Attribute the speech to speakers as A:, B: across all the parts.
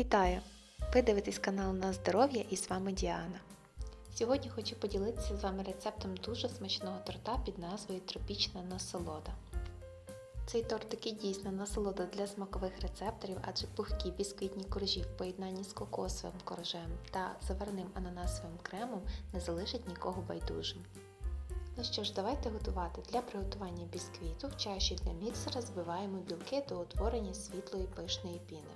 A: Вітаю! Ви дивитесь канал на здоров'я і з вами Діана. Сьогодні хочу поділитися з вами рецептом дуже смачного торта під назвою Тропічна насолода. Цей торт такий дійсно насолода для смакових рецепторів, адже пухкі бісквітні коржі в поєднанні з кокосовим коржем та заварним ананасовим кремом не залишать нікого байдужим. Ну що ж, давайте готувати. Для приготування бісквіту в чаші для міксера збиваємо білки до утворення світлої пишної піни.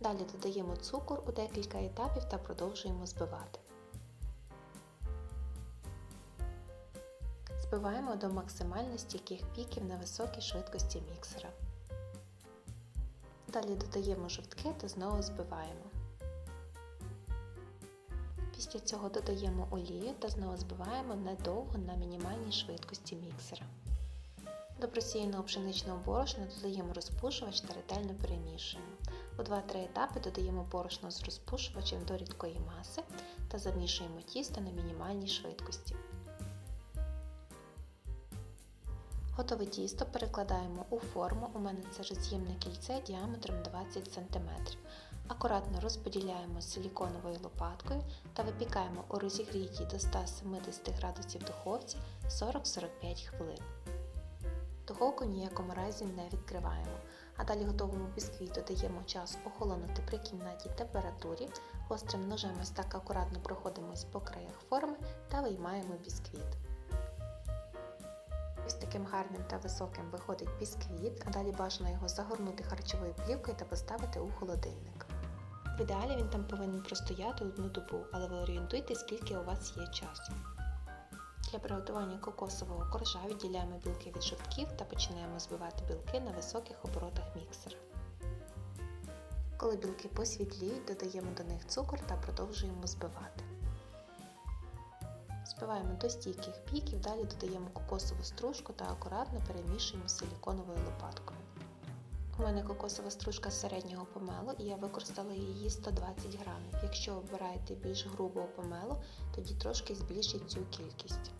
A: Далі додаємо цукор у декілька етапів та продовжуємо збивати. Збиваємо до максимально стійких піків на високій швидкості міксера. Далі додаємо жовтки та знову збиваємо. Після цього додаємо олію та знову збиваємо недовго на мінімальній швидкості міксера. До просіяного пшеничного борошна додаємо розпушувач та ретельно перемішуємо. У 2-3 етапи додаємо борошно з розпушувачем до рідкої маси та замішуємо тісто на мінімальній швидкості. Готове тісто перекладаємо у форму, у мене це роз'ємне кільце діаметром 20 см. Акуратно розподіляємо силіконовою лопаткою та випікаємо у розігрітій до 170 градусів духовці 40-45 хвилин. Духовку ніякому разі не відкриваємо, а далі готовому бісквіту даємо час охолонути при кімнатній температурі, гострим ножем ось так акуратно проходимось по краях форми та виймаємо бісквіт. Ось таким гарним та високим виходить бісквіт, а далі бажано його загорнути харчовою плівкою та поставити у холодильник. В ідеалі він там повинен простояти одну добу, але ви орієнтуйтесь, скільки у вас є часу. Для приготування кокосового коржа відділяємо білки від жовтків та починаємо збивати білки на високих оборотах міксера. Коли білки посвітліють, додаємо до них цукор та продовжуємо збивати. Збиваємо до стійких піків, далі додаємо кокосову стружку та акуратно перемішуємо силіконовою лопаткою. У мене кокосова стружка середнього помелу і я використала її 120 грамів. Якщо обираєте більш грубого помелу, тоді трошки збільшіть цю кількість,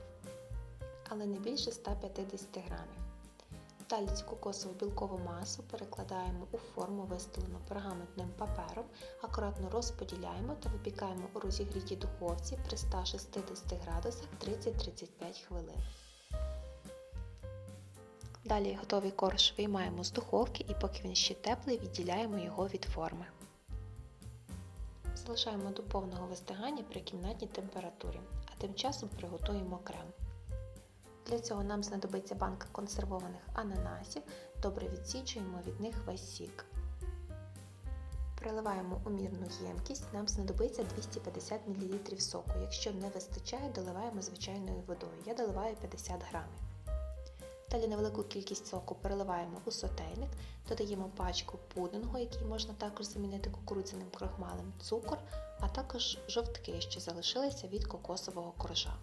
A: але не більше 150 грамів. Далі цю кокосову білкову масу перекладаємо у форму, вистелену пергаментним папером, акуратно розподіляємо та випікаємо у розігрітій духовці при 160 градусах 30-35 хвилин. Далі готовий корж виймаємо з духовки і поки він ще теплий, відділяємо його від форми. Залишаємо до повного вистигання при кімнатній температурі, а тим часом приготуємо крем. Для цього нам знадобиться банка консервованих ананасів, добре відсічуємо від них весь сік. Переливаємо у мірну ємкість, нам знадобиться 250 мл соку. Якщо не вистачає, доливаємо звичайною водою. Я доливаю 50 грамів. Далі невелику кількість соку переливаємо у сотейник, додаємо пачку пудингу, який можна також замінити кукурудзяним крохмалем, цукор, а також жовтки, що залишилися від кокосового коржа.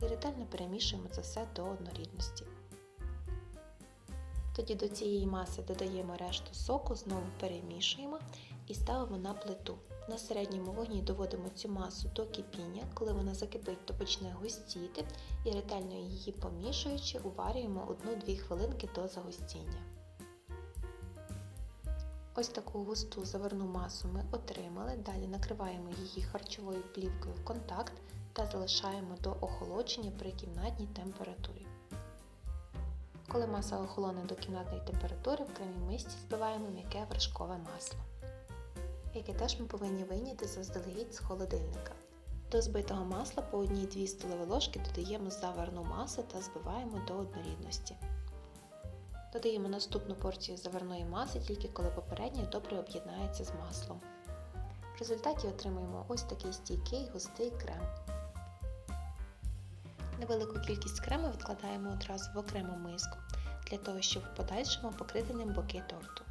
A: І ретельно перемішуємо це все до однорідності. Тоді до цієї маси додаємо решту соку, знову перемішуємо і ставимо на плиту. На середньому вогні доводимо цю масу до кипіння, коли вона закипить, то почне густіти і ретельно її помішуючи, уварюємо 1-2 хвилинки до загустіння. Ось таку густу заварну масу ми отримали, далі накриваємо її харчовою плівкою в контакт та залишаємо до охолодження при кімнатній температурі. Коли маса охолоне до кімнатної температури, в кремій мисці збиваємо м'яке вершкове масло, яке теж ми повинні вийняти заздалегідь з холодильника. До збитого масла по 1-2 столові ложки додаємо заварну масу та збиваємо до однорідності. Додаємо наступну порцію заварної маси, тільки коли попередня добре об'єднається з маслом. В результаті отримуємо ось такий стійкий густий крем. Невелику кількість крему відкладаємо одразу в окрему миску, для того, щоб в подальшому покрити ним боки торту.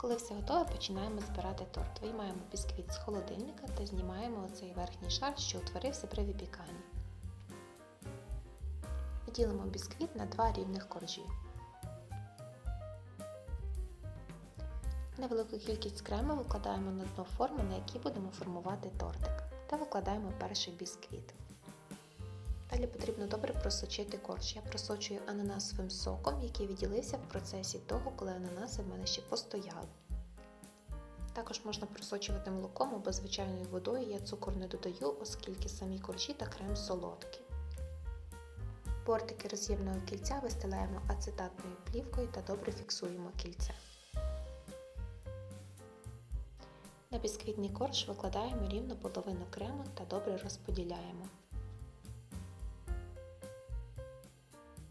A: Коли все готове, починаємо збирати торт. Виймаємо бісквіт з холодильника та знімаємо оцей верхній шар, що утворився при випіканні. Поділимо бісквіт на два рівних коржі. Невелику кількість крему викладаємо на дно форми, на якій будемо формувати тортик, та викладаємо перший бісквіт. Далі потрібно добре просочити корж. Я просочую ананасовим соком, який відділився в процесі того, коли ананаси в мене ще постояли. Також можна просочувати молоком або звичайною водою. Я цукор не додаю, оскільки самі коржі та крем солодкі. Бортики роз'ємного кільця вистилаємо ацетатною плівкою та добре фіксуємо кільце. На бісквітний корж викладаємо рівно половину крему та добре розподіляємо.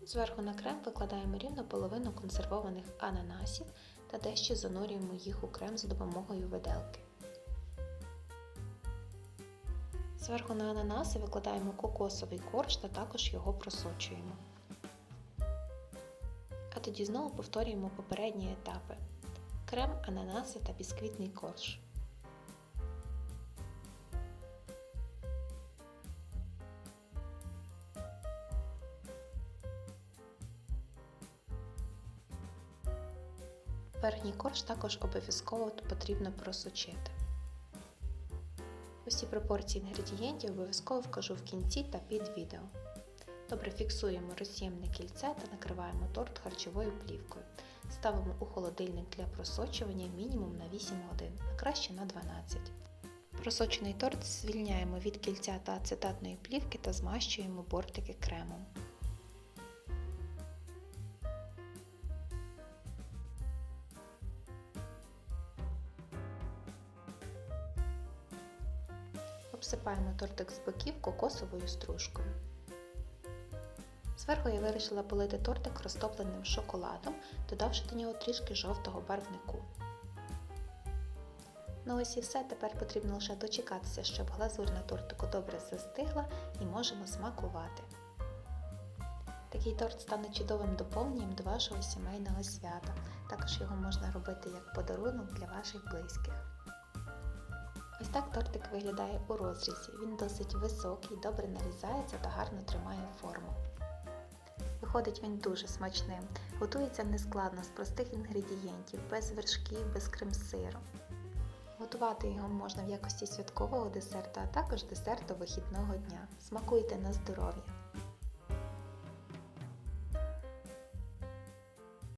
A: Зверху на крем викладаємо рівно половину консервованих ананасів та дещо занурюємо їх у крем за допомогою виделки. Зверху на ананаси викладаємо кокосовий корж та також його просочуємо. А тоді знову повторюємо попередні етапи: крем, ананаси та бісквітний корж. Верхній корж також обов'язково потрібно просочити. Усі пропорції інгредієнтів обов'язково вкажу в кінці та під відео. Добре фіксуємо роз'ємне кільце та накриваємо торт харчовою плівкою. Ставимо у холодильник для просочування мінімум на 8 годин, а краще на 12. Просочений торт звільняємо від кільця та ацетатної плівки та змащуємо бортики кремом. Обсипаємо тортик з боків кокосовою стружкою. Зверху я вирішила полити тортик розтопленим шоколадом, додавши до нього трішки жовтого барвнику. Ну ось і все, тепер потрібно лише дочекатися, щоб глазурь на тортику добре застигла і можемо смакувати. Такий торт стане чудовим доповненням до вашого сімейного свята. Також його можна робити як подарунок для ваших близьких. Ось так тортик виглядає у розрізі. Він досить високий, добре нарізається та гарно тримає форму. Виходить він дуже смачним. Готується нескладно з простих інгредієнтів, без вершків, без крем-сиру. Готувати його можна в якості святкового десерту, а також десерту вихідного дня. Смакуйте на здоров'я!